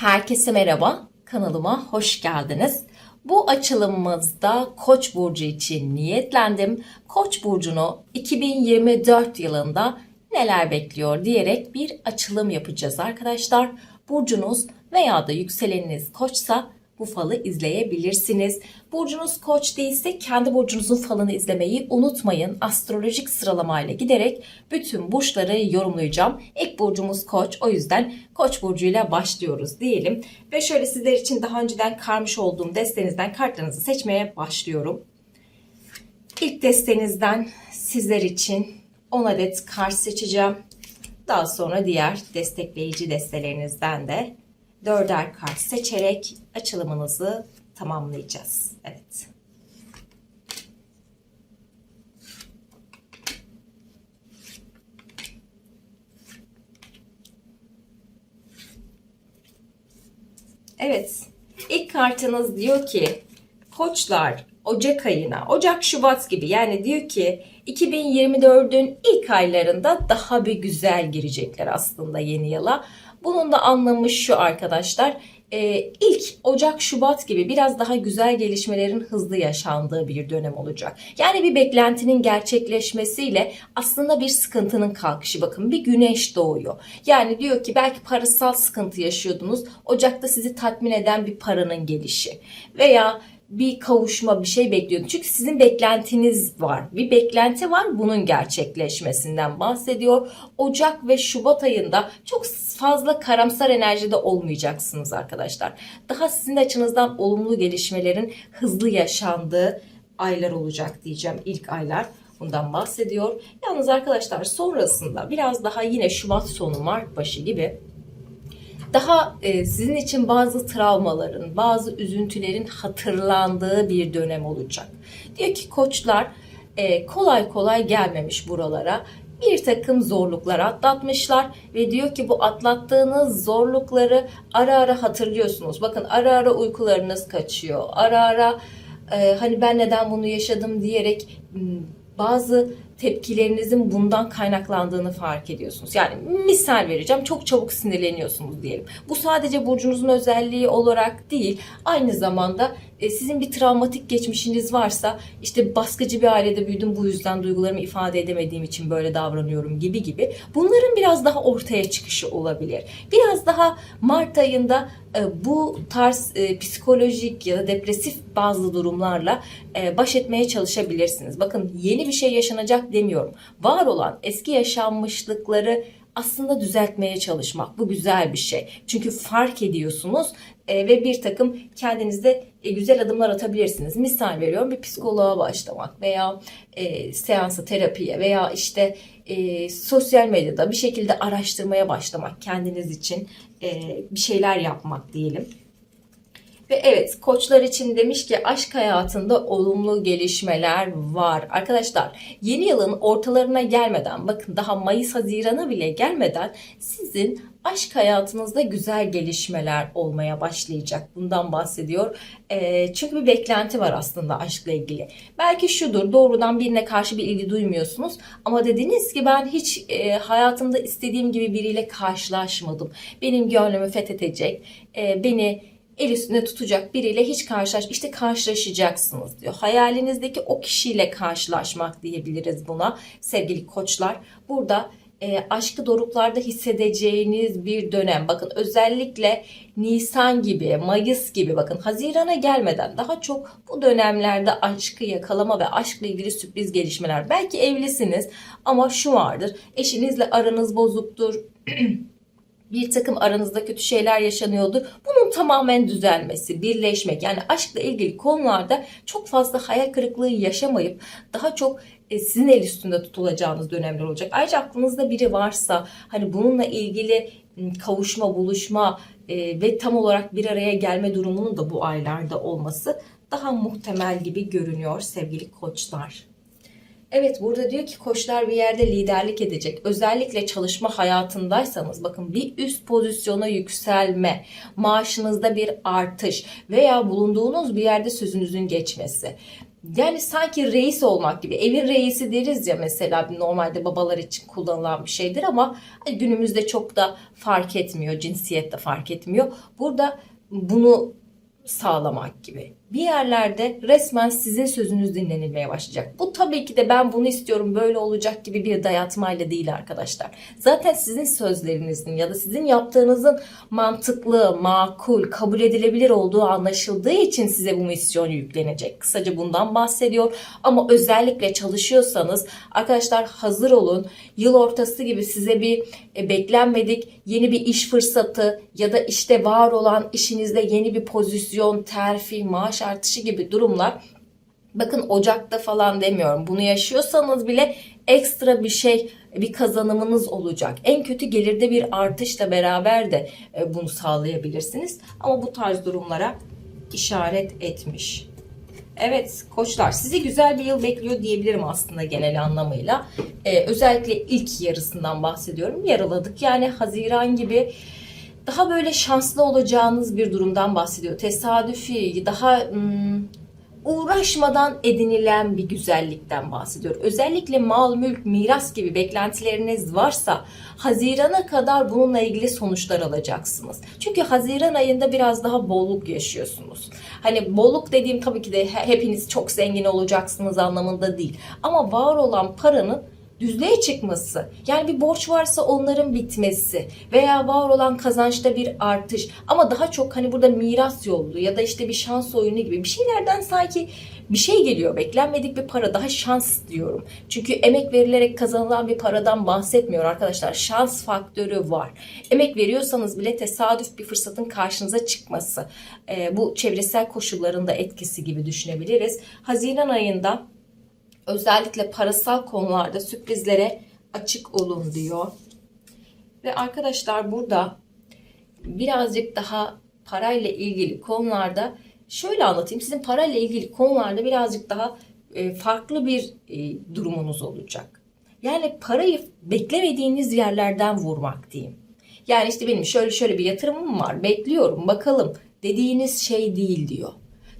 Herkese merhaba, kanalıma hoş geldiniz. Bu açılımımızda Koç burcu için niyetlendim. Koç burcunu 2024 yılında neler bekliyor diyerek bir açılım yapacağız arkadaşlar. Burcunuz veya da yükseleniniz Koçsa bu falı izleyebilirsiniz. Burcunuz koç değilse kendi burcunuzun falını izlemeyi unutmayın. Astrolojik sıralamayla giderek bütün burçları yorumlayacağım. İlk burcumuz koç o yüzden koç burcuyla başlıyoruz diyelim. Ve şöyle sizler için daha önceden karmış olduğum destenizden kartlarınızı seçmeye başlıyorum. İlk destenizden sizler için 10 adet kart seçeceğim. Daha sonra diğer destekleyici destelerinizden de dörder kart seçerek açılımınızı tamamlayacağız. Evet. Evet. İlk kartınız diyor ki Koçlar Ocak ayına, Ocak Şubat gibi yani diyor ki 2024'ün ilk aylarında daha bir güzel girecekler aslında yeni yıla. Bunun da anlamı şu arkadaşlar. Ee, ilk Ocak Şubat gibi biraz daha güzel gelişmelerin hızlı yaşandığı bir dönem olacak. Yani bir beklentinin gerçekleşmesiyle aslında bir sıkıntının kalkışı bakın bir güneş doğuyor. Yani diyor ki belki parasal sıkıntı yaşıyordunuz. Ocak'ta sizi tatmin eden bir paranın gelişi veya bir kavuşma bir şey bekliyordun. Çünkü sizin beklentiniz var. Bir beklenti var bunun gerçekleşmesinden bahsediyor. Ocak ve Şubat ayında çok fazla karamsar enerjide olmayacaksınız arkadaşlar. Daha sizin açınızdan olumlu gelişmelerin hızlı yaşandığı aylar olacak diyeceğim ilk aylar. Bundan bahsediyor. Yalnız arkadaşlar sonrasında biraz daha yine Şubat sonu Mart başı gibi daha e, sizin için bazı travmaların, bazı üzüntülerin hatırlandığı bir dönem olacak. Diyor ki koçlar e, kolay kolay gelmemiş buralara. Bir takım zorluklar atlatmışlar ve diyor ki bu atlattığınız zorlukları ara ara hatırlıyorsunuz. Bakın ara ara uykularınız kaçıyor. Ara ara e, hani ben neden bunu yaşadım diyerek bazı tepkilerinizin bundan kaynaklandığını fark ediyorsunuz. Yani misal vereceğim çok çabuk sinirleniyorsunuz diyelim. Bu sadece burcunuzun özelliği olarak değil aynı zamanda e, sizin bir travmatik geçmişiniz varsa işte baskıcı bir ailede büyüdüm bu yüzden duygularımı ifade edemediğim için böyle davranıyorum gibi gibi bunların biraz daha ortaya çıkışı olabilir. Biraz daha Mart ayında e, bu tarz e, psikolojik ya da depresif bazı durumlarla baş etmeye çalışabilirsiniz. Bakın yeni bir şey yaşanacak demiyorum. Var olan eski yaşanmışlıkları aslında düzeltmeye çalışmak. Bu güzel bir şey. Çünkü fark ediyorsunuz e, ve bir takım kendinizde e, güzel adımlar atabilirsiniz. Misal veriyorum bir psikoloğa başlamak veya e, seansa, terapiye veya işte e, sosyal medyada bir şekilde araştırmaya başlamak kendiniz için e, bir şeyler yapmak diyelim. Ve evet koçlar için demiş ki aşk hayatında olumlu gelişmeler var. Arkadaşlar yeni yılın ortalarına gelmeden bakın daha Mayıs Haziran'a bile gelmeden sizin aşk hayatınızda güzel gelişmeler olmaya başlayacak. Bundan bahsediyor. E, çünkü bir beklenti var aslında aşkla ilgili. Belki şudur doğrudan birine karşı bir ilgi duymuyorsunuz ama dediniz ki ben hiç e, hayatımda istediğim gibi biriyle karşılaşmadım. Benim gönlümü fethedecek, e, beni el üstünde tutacak biriyle hiç karşılaş işte karşılaşacaksınız diyor. Hayalinizdeki o kişiyle karşılaşmak diyebiliriz buna sevgili koçlar. Burada e, aşkı doruklarda hissedeceğiniz bir dönem. Bakın özellikle Nisan gibi, Mayıs gibi bakın Haziran'a gelmeden daha çok bu dönemlerde aşkı yakalama ve aşkla ilgili sürpriz gelişmeler. Belki evlisiniz ama şu vardır. Eşinizle aranız bozuktur. bir takım aranızda kötü şeyler yaşanıyordur. Bunun tamamen düzelmesi, birleşmek yani aşkla ilgili konularda çok fazla hayal kırıklığı yaşamayıp daha çok e, sizin el üstünde tutulacağınız dönemler olacak. Ayrıca aklınızda biri varsa hani bununla ilgili kavuşma, buluşma e, ve tam olarak bir araya gelme durumunun da bu aylarda olması daha muhtemel gibi görünüyor sevgili koçlar. Evet burada diyor ki koçlar bir yerde liderlik edecek. Özellikle çalışma hayatındaysanız bakın bir üst pozisyona yükselme, maaşınızda bir artış veya bulunduğunuz bir yerde sözünüzün geçmesi Yani sanki reis olmak gibi. Evin reisi deriz ya mesela normalde babalar için kullanılan bir şeydir ama günümüzde çok da fark etmiyor. Cinsiyet de fark etmiyor. Burada bunu sağlamak gibi. Bir yerlerde resmen sizin sözünüz dinlenilmeye başlayacak. Bu tabii ki de ben bunu istiyorum böyle olacak gibi bir dayatmayla değil arkadaşlar. Zaten sizin sözlerinizin ya da sizin yaptığınızın mantıklı, makul, kabul edilebilir olduğu anlaşıldığı için size bu misyon yüklenecek. Kısaca bundan bahsediyor. Ama özellikle çalışıyorsanız arkadaşlar hazır olun. Yıl ortası gibi size bir e, beklenmedik yeni bir iş fırsatı ya da işte var olan işinizde yeni bir pozisyon, terfi, maaş artışı gibi durumlar Bakın Ocak'ta falan demiyorum. Bunu yaşıyorsanız bile ekstra bir şey, bir kazanımınız olacak. En kötü gelirde bir artışla beraber de e, bunu sağlayabilirsiniz. Ama bu tarz durumlara işaret etmiş. Evet koçlar sizi güzel bir yıl bekliyor diyebilirim aslında genel anlamıyla. Ee, özellikle ilk yarısından bahsediyorum. Yaraladık yani Haziran gibi daha böyle şanslı olacağınız bir durumdan bahsediyor. Tesadüfi, daha hmm, uğraşmadan edinilen bir güzellikten bahsediyor. Özellikle mal, mülk, miras gibi beklentileriniz varsa Haziran'a kadar bununla ilgili sonuçlar alacaksınız. Çünkü Haziran ayında biraz daha bolluk yaşıyorsunuz. Hani bolluk dediğim tabii ki de hepiniz çok zengin olacaksınız anlamında değil. Ama var olan paranın düzlüğe çıkması yani bir borç varsa onların bitmesi veya var olan kazançta bir artış ama daha çok hani burada miras yolu ya da işte bir şans oyunu gibi bir şeylerden sanki bir şey geliyor beklenmedik bir para daha şans diyorum. Çünkü emek verilerek kazanılan bir paradan bahsetmiyor arkadaşlar şans faktörü var. Emek veriyorsanız bile tesadüf bir fırsatın karşınıza çıkması e, bu çevresel koşulların da etkisi gibi düşünebiliriz. Haziran ayında özellikle parasal konularda sürprizlere açık olun diyor. Ve arkadaşlar burada birazcık daha parayla ilgili konularda şöyle anlatayım. Sizin parayla ilgili konularda birazcık daha e, farklı bir e, durumunuz olacak. Yani parayı beklemediğiniz yerlerden vurmak diyeyim. Yani işte benim şöyle şöyle bir yatırımım var bekliyorum bakalım dediğiniz şey değil diyor.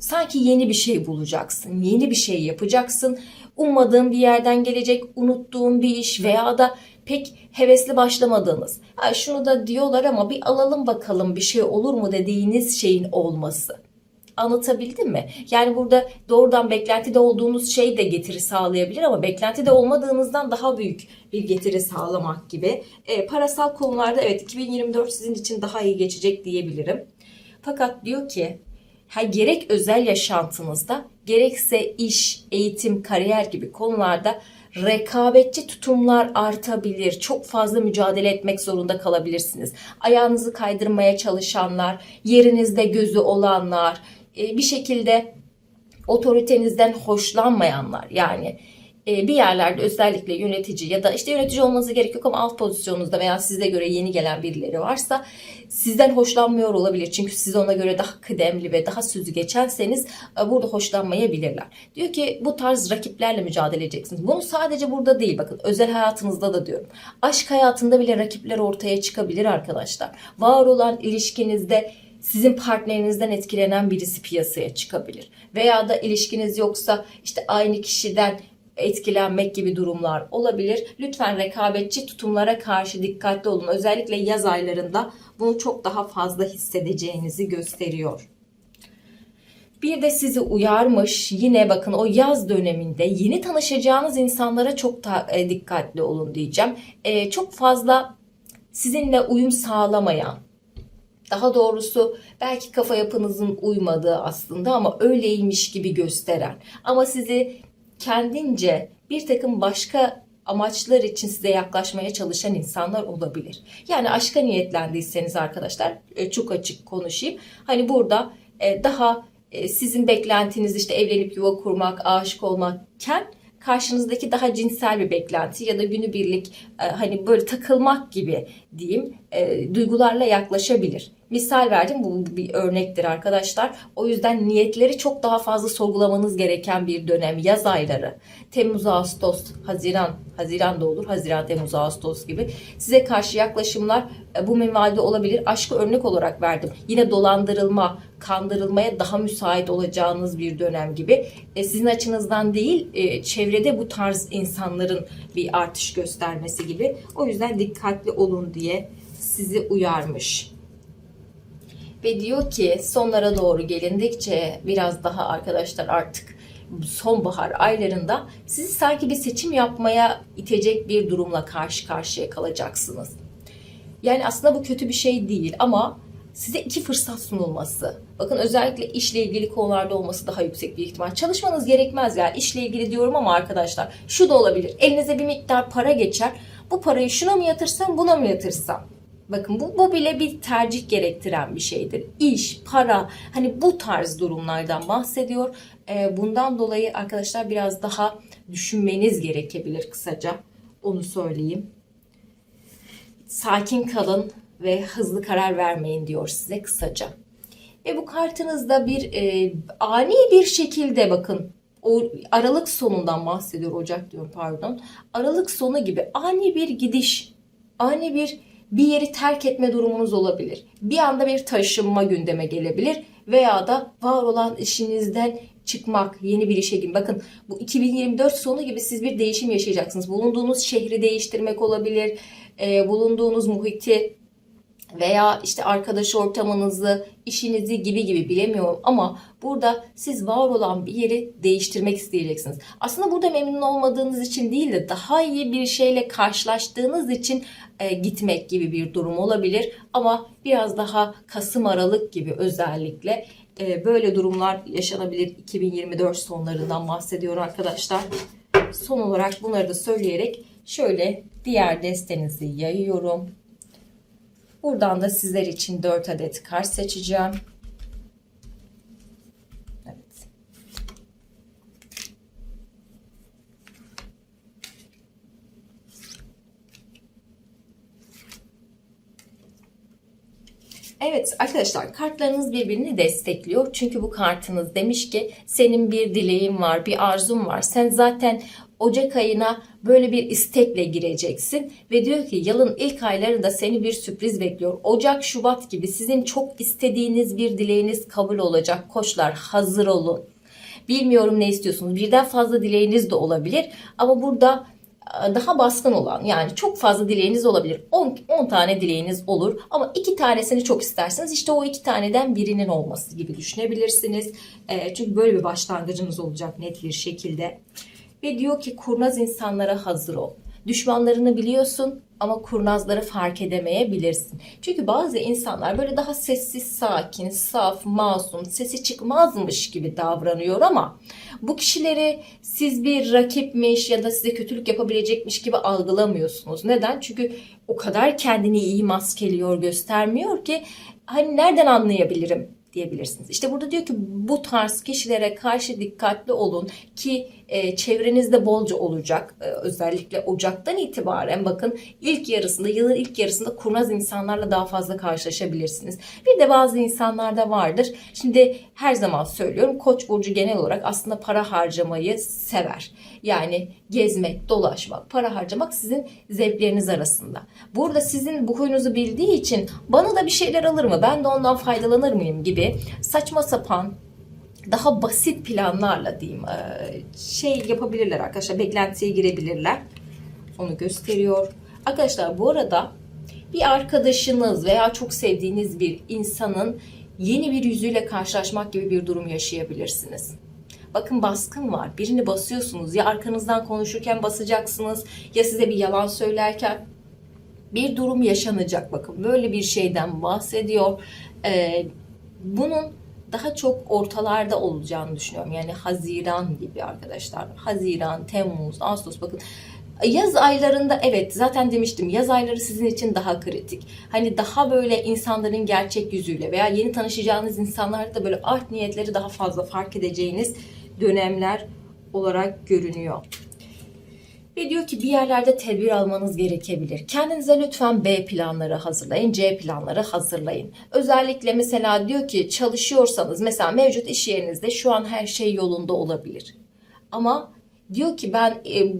Sanki yeni bir şey bulacaksın, yeni bir şey yapacaksın. Ummadığın bir yerden gelecek, unuttuğun bir iş veya da pek hevesli başlamadığınız. Ha, şunu da diyorlar ama bir alalım bakalım bir şey olur mu dediğiniz şeyin olması. Anlatabildim mi? Yani burada doğrudan beklentide olduğunuz şey de getiri sağlayabilir ama beklentide olmadığınızdan daha büyük bir getiri sağlamak gibi. E, parasal konularda evet 2024 sizin için daha iyi geçecek diyebilirim. Fakat diyor ki ha, gerek özel yaşantınızda gerekse iş, eğitim, kariyer gibi konularda rekabetçi tutumlar artabilir. Çok fazla mücadele etmek zorunda kalabilirsiniz. Ayağınızı kaydırmaya çalışanlar, yerinizde gözü olanlar, e, bir şekilde otoritenizden hoşlanmayanlar yani bir yerlerde özellikle yönetici ya da işte yönetici olması gerek yok ama alt pozisyonunuzda veya size göre yeni gelen birileri varsa sizden hoşlanmıyor olabilir. Çünkü siz ona göre daha kıdemli ve daha sözü geçenseniz e, burada hoşlanmayabilirler. Diyor ki bu tarz rakiplerle mücadele edeceksiniz. Bunu sadece burada değil bakın özel hayatınızda da diyorum. Aşk hayatında bile rakipler ortaya çıkabilir arkadaşlar. Var olan ilişkinizde sizin partnerinizden etkilenen birisi piyasaya çıkabilir. Veya da ilişkiniz yoksa işte aynı kişiden etkilenmek gibi durumlar olabilir. Lütfen rekabetçi tutumlara karşı dikkatli olun. Özellikle yaz aylarında bunu çok daha fazla hissedeceğinizi gösteriyor. Bir de sizi uyarmış yine bakın o yaz döneminde yeni tanışacağınız insanlara çok da e, dikkatli olun diyeceğim. E, çok fazla sizinle uyum sağlamayan daha doğrusu belki kafa yapınızın uymadığı aslında ama öyleymiş gibi gösteren ama sizi kendince bir takım başka amaçlar için size yaklaşmaya çalışan insanlar olabilir. Yani aşka niyetlendiyseniz arkadaşlar e, çok açık konuşayım. Hani burada e, daha e, sizin beklentiniz işte evlenip yuva kurmak, aşık olmakken karşınızdaki daha cinsel bir beklenti ya da günübirlik hani böyle takılmak gibi diyeyim duygularla yaklaşabilir. Misal verdim bu bir örnektir arkadaşlar. O yüzden niyetleri çok daha fazla sorgulamanız gereken bir dönem. Yaz ayları. Temmuz, Ağustos, Haziran, Haziran da olur. Haziran, Temmuz, Ağustos gibi. Size karşı yaklaşımlar e, bu minvalde olabilir. Aşkı örnek olarak verdim. Yine dolandırılma, kandırılmaya daha müsait olacağınız bir dönem gibi. E, sizin açınızdan değil, e, çevrede bu tarz insanların bir artış göstermesi gibi. O yüzden dikkatli olun diye sizi uyarmış. Ve diyor ki sonlara doğru gelindikçe biraz daha arkadaşlar artık sonbahar aylarında sizi sanki bir seçim yapmaya itecek bir durumla karşı karşıya kalacaksınız. Yani aslında bu kötü bir şey değil ama size iki fırsat sunulması. Bakın özellikle işle ilgili konularda olması daha yüksek bir ihtimal. Çalışmanız gerekmez ya işle ilgili diyorum ama arkadaşlar şu da olabilir. Elinize bir miktar para geçer. Bu parayı şuna mı yatırsam buna mı yatırsam? Bakın bu, bu bile bir tercih gerektiren bir şeydir. İş, para hani bu tarz durumlardan bahsediyor. Ee, bundan dolayı arkadaşlar biraz daha düşünmeniz gerekebilir kısaca. Onu söyleyeyim. Sakin kalın ve hızlı karar vermeyin diyor size kısaca. Ve bu kartınızda bir e, ani bir şekilde bakın o Aralık sonundan bahsediyor Ocak diyorum pardon. Aralık sonu gibi ani bir gidiş, ani bir bir yeri terk etme durumunuz olabilir. Bir anda bir taşınma gündeme gelebilir veya da var olan işinizden çıkmak, yeni bir işe girmek. Bakın bu 2024 sonu gibi siz bir değişim yaşayacaksınız. Bulunduğunuz şehri değiştirmek olabilir, e, bulunduğunuz muhiti veya işte arkadaş ortamınızı, işinizi gibi gibi bilemiyorum ama burada siz var olan bir yeri değiştirmek isteyeceksiniz. Aslında burada memnun olmadığınız için değil de daha iyi bir şeyle karşılaştığınız için e, gitmek gibi bir durum olabilir ama biraz daha Kasım Aralık gibi özellikle e, böyle durumlar yaşanabilir 2024 sonlarından bahsediyor arkadaşlar. Son olarak bunları da söyleyerek şöyle diğer destenizi yayıyorum. Buradan da sizler için 4 adet kart seçeceğim. Evet. Evet arkadaşlar kartlarınız birbirini destekliyor. Çünkü bu kartınız demiş ki senin bir dileğin var, bir arzun var. Sen zaten Ocak ayına böyle bir istekle gireceksin ve diyor ki yılın ilk aylarında seni bir sürpriz bekliyor. Ocak, Şubat gibi sizin çok istediğiniz bir dileğiniz kabul olacak. Koçlar hazır olun. Bilmiyorum ne istiyorsunuz. Birden fazla dileğiniz de olabilir ama burada e, daha baskın olan yani çok fazla dileğiniz olabilir. 10, 10 tane dileğiniz olur ama iki tanesini çok isterseniz işte o iki taneden birinin olması gibi düşünebilirsiniz. E, çünkü böyle bir başlangıcınız olacak net bir şekilde. Ve diyor ki kurnaz insanlara hazır ol. Düşmanlarını biliyorsun ama kurnazları fark edemeyebilirsin. Çünkü bazı insanlar böyle daha sessiz, sakin, saf, masum, sesi çıkmazmış gibi davranıyor ama bu kişileri siz bir rakipmiş ya da size kötülük yapabilecekmiş gibi algılamıyorsunuz. Neden? Çünkü o kadar kendini iyi maskeliyor, göstermiyor ki hani nereden anlayabilirim diyebilirsiniz. İşte burada diyor ki bu tarz kişilere karşı dikkatli olun ki e, çevrenizde bolca olacak. E, özellikle Ocak'tan itibaren bakın ilk yarısında yılın ilk yarısında kurnaz insanlarla daha fazla karşılaşabilirsiniz. Bir de bazı insanlarda vardır. Şimdi her zaman söylüyorum Koç burcu genel olarak aslında para harcamayı sever. Yani gezmek, dolaşmak, para harcamak sizin zevkleriniz arasında. Burada sizin bu huyunuzu bildiği için bana da bir şeyler alır mı? Ben de ondan faydalanır mıyım gibi saçma sapan daha basit planlarla diyeyim şey yapabilirler arkadaşlar. Beklentiye girebilirler. Onu gösteriyor. Arkadaşlar bu arada bir arkadaşınız veya çok sevdiğiniz bir insanın yeni bir yüzüyle karşılaşmak gibi bir durum yaşayabilirsiniz. Bakın baskın var. Birini basıyorsunuz. Ya arkanızdan konuşurken basacaksınız ya size bir yalan söylerken bir durum yaşanacak. Bakın böyle bir şeyden bahsediyor. Ee, bunun daha çok ortalarda olacağını düşünüyorum. Yani Haziran gibi arkadaşlar. Haziran, Temmuz, Ağustos bakın. Yaz aylarında evet zaten demiştim yaz ayları sizin için daha kritik. Hani daha böyle insanların gerçek yüzüyle veya yeni tanışacağınız insanlarda da böyle art niyetleri daha fazla fark edeceğiniz dönemler olarak görünüyor. Ve diyor ki bir yerlerde tedbir almanız gerekebilir. Kendinize lütfen B planları hazırlayın, C planları hazırlayın. Özellikle mesela diyor ki çalışıyorsanız mesela mevcut iş yerinizde şu an her şey yolunda olabilir. Ama diyor ki ben e,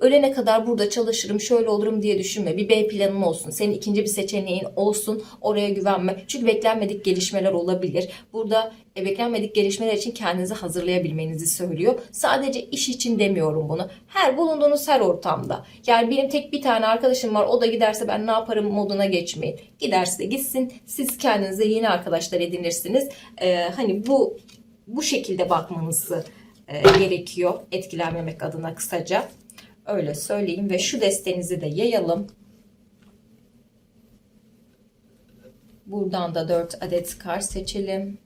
ölene kadar burada çalışırım, şöyle olurum diye düşünme. Bir B planın olsun. Senin ikinci bir seçeneğin olsun. Oraya güvenme. Çünkü beklenmedik gelişmeler olabilir. Burada e, beklenmedik gelişmeler için kendinizi hazırlayabilmenizi söylüyor. Sadece iş için demiyorum bunu. Her bulunduğunuz her ortamda. Yani benim tek bir tane arkadaşım var. O da giderse ben ne yaparım moduna geçmeyin. Giderse de gitsin. Siz kendinize yeni arkadaşlar edinirsiniz. Ee, hani bu bu şekilde bakmanızı e, gerekiyor etkilenmemek adına kısaca. Öyle söyleyeyim ve şu destenizi de yayalım. Buradan da 4 adet kar seçelim.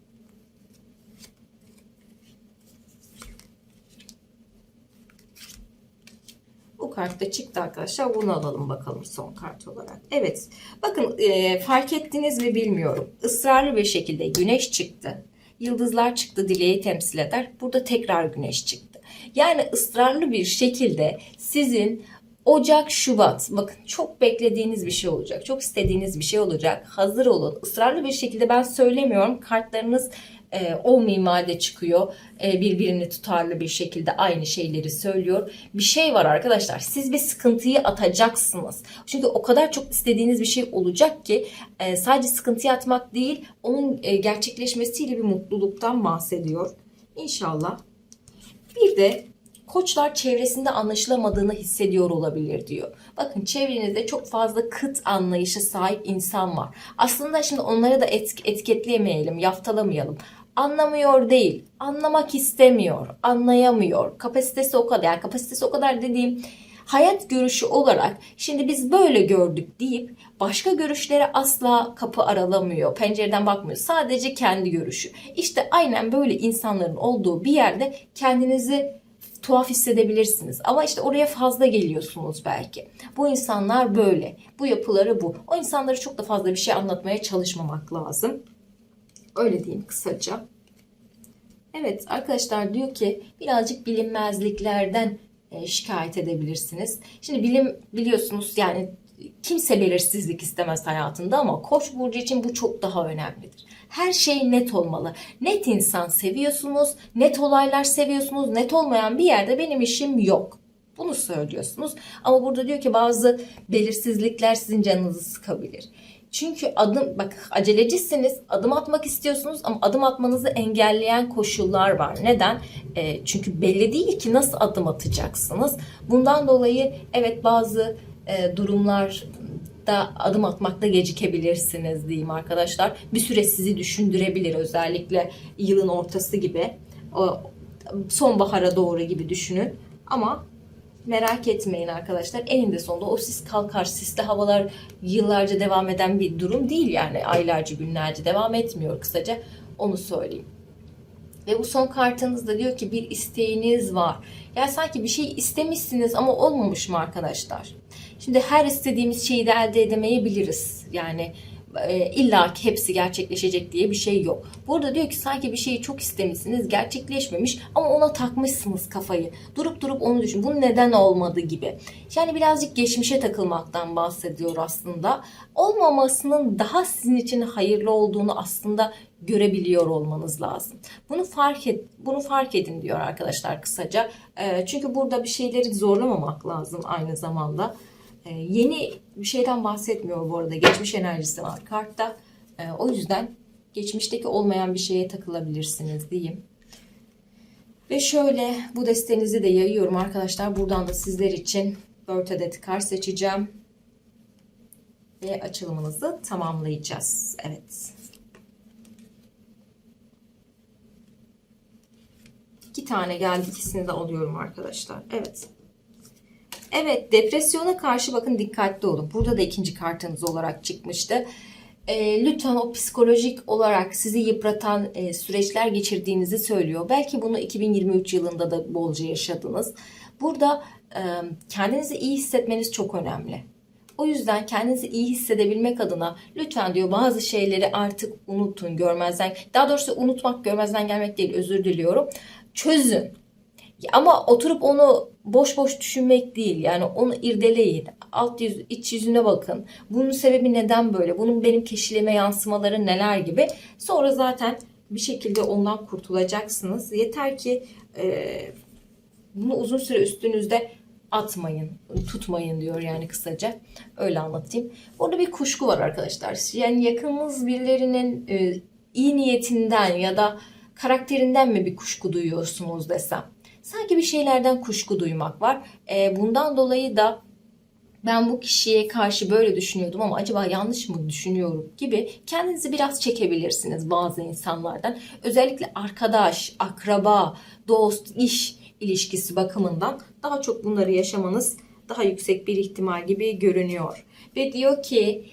Bu kart da çıktı arkadaşlar. Bunu alalım bakalım son kart olarak. Evet. Bakın e, fark ettiniz mi bilmiyorum. Israrlı bir şekilde güneş çıktı. Yıldızlar çıktı dileği temsil eder. Burada tekrar güneş çıktı. Yani ısrarlı bir şekilde sizin Ocak, Şubat bakın çok beklediğiniz bir şey olacak. Çok istediğiniz bir şey olacak. Hazır olun. Israrlı bir şekilde ben söylemiyorum. Kartlarınız e, o mimaride çıkıyor. E, birbirini tutarlı bir şekilde aynı şeyleri söylüyor. Bir şey var arkadaşlar. Siz bir sıkıntıyı atacaksınız. Çünkü o kadar çok istediğiniz bir şey olacak ki e, sadece sıkıntıyı atmak değil, onun e, gerçekleşmesiyle bir mutluluktan bahsediyor. İnşallah. Bir de koçlar çevresinde anlaşılamadığını hissediyor olabilir diyor. Bakın çevrenizde çok fazla kıt anlayışa sahip insan var. Aslında şimdi onları da etk- etiketleyemeyelim, yaftalamayalım. Anlamıyor değil, anlamak istemiyor, anlayamıyor. Kapasitesi o kadar, yani kapasitesi o kadar dediğim hayat görüşü olarak şimdi biz böyle gördük deyip başka görüşlere asla kapı aralamıyor. Pencereden bakmıyor. Sadece kendi görüşü. İşte aynen böyle insanların olduğu bir yerde kendinizi tuhaf hissedebilirsiniz. Ama işte oraya fazla geliyorsunuz belki. Bu insanlar böyle. Bu yapıları bu. O insanları çok da fazla bir şey anlatmaya çalışmamak lazım. Öyle diyeyim kısaca. Evet arkadaşlar diyor ki birazcık bilinmezliklerden şikayet edebilirsiniz. Şimdi bilim biliyorsunuz yani kimse belirsizlik istemez hayatında ama Koç burcu için bu çok daha önemlidir. Her şey net olmalı. Net insan seviyorsunuz, net olaylar seviyorsunuz. Net olmayan bir yerde benim işim yok. Bunu söylüyorsunuz. Ama burada diyor ki bazı belirsizlikler sizin canınızı sıkabilir. Çünkü adım bak acelecisiniz, adım atmak istiyorsunuz ama adım atmanızı engelleyen koşullar var. Neden? E, çünkü belli değil ki nasıl adım atacaksınız. Bundan dolayı evet bazı e, durumlarda adım atmakta gecikebilirsiniz diyeyim arkadaşlar. Bir süre sizi düşündürebilir özellikle yılın ortası gibi. Sonbahara doğru gibi düşünün. Ama merak etmeyin arkadaşlar. Eninde sonunda o sis kalkar. Sisli havalar yıllarca devam eden bir durum değil yani. Aylarca, günlerce devam etmiyor kısaca. Onu söyleyeyim. Ve bu son kartınızda diyor ki bir isteğiniz var. Ya sanki bir şey istemişsiniz ama olmamış mı arkadaşlar? Şimdi her istediğimiz şeyi de elde edemeyebiliriz. Yani e, illa ki hepsi gerçekleşecek diye bir şey yok. Burada diyor ki sanki bir şeyi çok istemişsiniz gerçekleşmemiş ama ona takmışsınız kafayı. Durup durup onu düşün. Bu neden olmadı gibi. Yani birazcık geçmişe takılmaktan bahsediyor aslında. Olmamasının daha sizin için hayırlı olduğunu aslında görebiliyor olmanız lazım. Bunu fark et, bunu fark edin diyor arkadaşlar kısaca. E, çünkü burada bir şeyleri zorlamamak lazım aynı zamanda. E, yeni bir şeyden bahsetmiyor bu arada. Geçmiş enerjisi var kartta. E, o yüzden geçmişteki olmayan bir şeye takılabilirsiniz diyeyim. Ve şöyle bu destenizi de yayıyorum arkadaşlar. Buradan da sizler için 4 adet kar seçeceğim. Ve açılımınızı tamamlayacağız. Evet. İki tane geldi. İkisini de alıyorum arkadaşlar. Evet. Evet depresyona karşı bakın dikkatli olun. Burada da ikinci kartınız olarak çıkmıştı. E, lütfen o psikolojik olarak sizi yıpratan e, süreçler geçirdiğinizi söylüyor. Belki bunu 2023 yılında da bolca yaşadınız. Burada e, kendinizi iyi hissetmeniz çok önemli. O yüzden kendinizi iyi hissedebilmek adına lütfen diyor bazı şeyleri artık unutun, görmezden. Daha doğrusu unutmak, görmezden gelmek değil, özür diliyorum. Çözün. Ama oturup onu boş boş düşünmek değil. Yani onu irdeleyin. Alt yüz, iç yüzüne bakın. Bunun sebebi neden böyle? Bunun benim kişiliğime yansımaları neler gibi. Sonra zaten bir şekilde ondan kurtulacaksınız. Yeter ki e, bunu uzun süre üstünüzde atmayın, tutmayın diyor yani kısaca. Öyle anlatayım. Burada bir kuşku var arkadaşlar. Yani yakınınız birilerinin e, iyi niyetinden ya da karakterinden mi bir kuşku duyuyorsunuz desem. Sanki bir şeylerden kuşku duymak var. E, bundan dolayı da ben bu kişiye karşı böyle düşünüyordum ama acaba yanlış mı düşünüyorum gibi kendinizi biraz çekebilirsiniz bazı insanlardan. Özellikle arkadaş, akraba, dost, iş ilişkisi bakımından daha çok bunları yaşamanız daha yüksek bir ihtimal gibi görünüyor. Ve diyor ki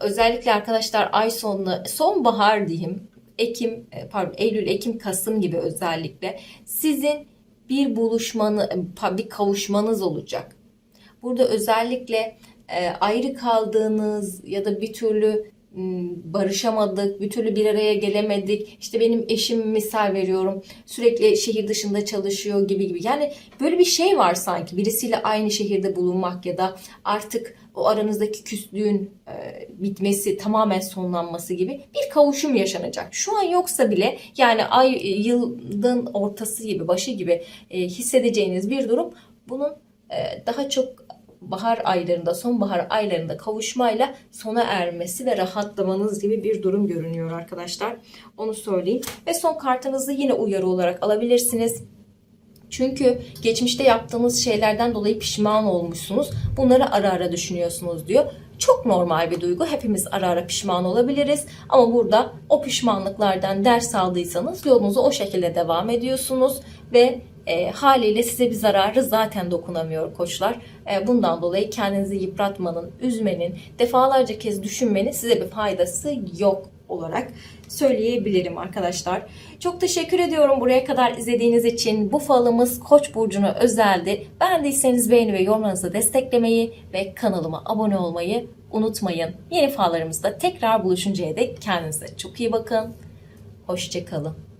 özellikle arkadaşlar ay sonuna sonbahar diyeyim Ekim e, pardon Eylül, Ekim, Kasım gibi özellikle sizin bir buluşmanı bir kavuşmanız olacak. Burada özellikle e, ayrı kaldığınız ya da bir türlü barışamadık, bir türlü bir araya gelemedik. İşte benim eşim misal veriyorum. Sürekli şehir dışında çalışıyor gibi gibi. Yani böyle bir şey var sanki. Birisiyle aynı şehirde bulunmak ya da artık o aranızdaki küslüğün e, bitmesi, tamamen sonlanması gibi bir kavuşum yaşanacak. Şu an yoksa bile yani ay yılın ortası gibi, başı gibi e, hissedeceğiniz bir durum bunun e, daha çok bahar aylarında, sonbahar aylarında kavuşmayla sona ermesi ve rahatlamanız gibi bir durum görünüyor arkadaşlar. Onu söyleyeyim. Ve son kartınızı yine uyarı olarak alabilirsiniz. Çünkü geçmişte yaptığınız şeylerden dolayı pişman olmuşsunuz. Bunları ara ara düşünüyorsunuz diyor. Çok normal bir duygu. Hepimiz ara ara pişman olabiliriz. Ama burada o pişmanlıklardan ders aldıysanız yolunuza o şekilde devam ediyorsunuz. Ve e, haliyle size bir zararı zaten dokunamıyor koçlar. E, bundan dolayı kendinizi yıpratmanın, üzmenin, defalarca kez düşünmenin size bir faydası yok olarak söyleyebilirim arkadaşlar. Çok teşekkür ediyorum buraya kadar izlediğiniz için. Bu falımız Koç burcuna özeldi. Beğendiyseniz beğeni ve yorumlarınızı desteklemeyi ve kanalıma abone olmayı unutmayın. Yeni fallarımızda tekrar buluşuncaya dek kendinize çok iyi bakın. Hoşçakalın.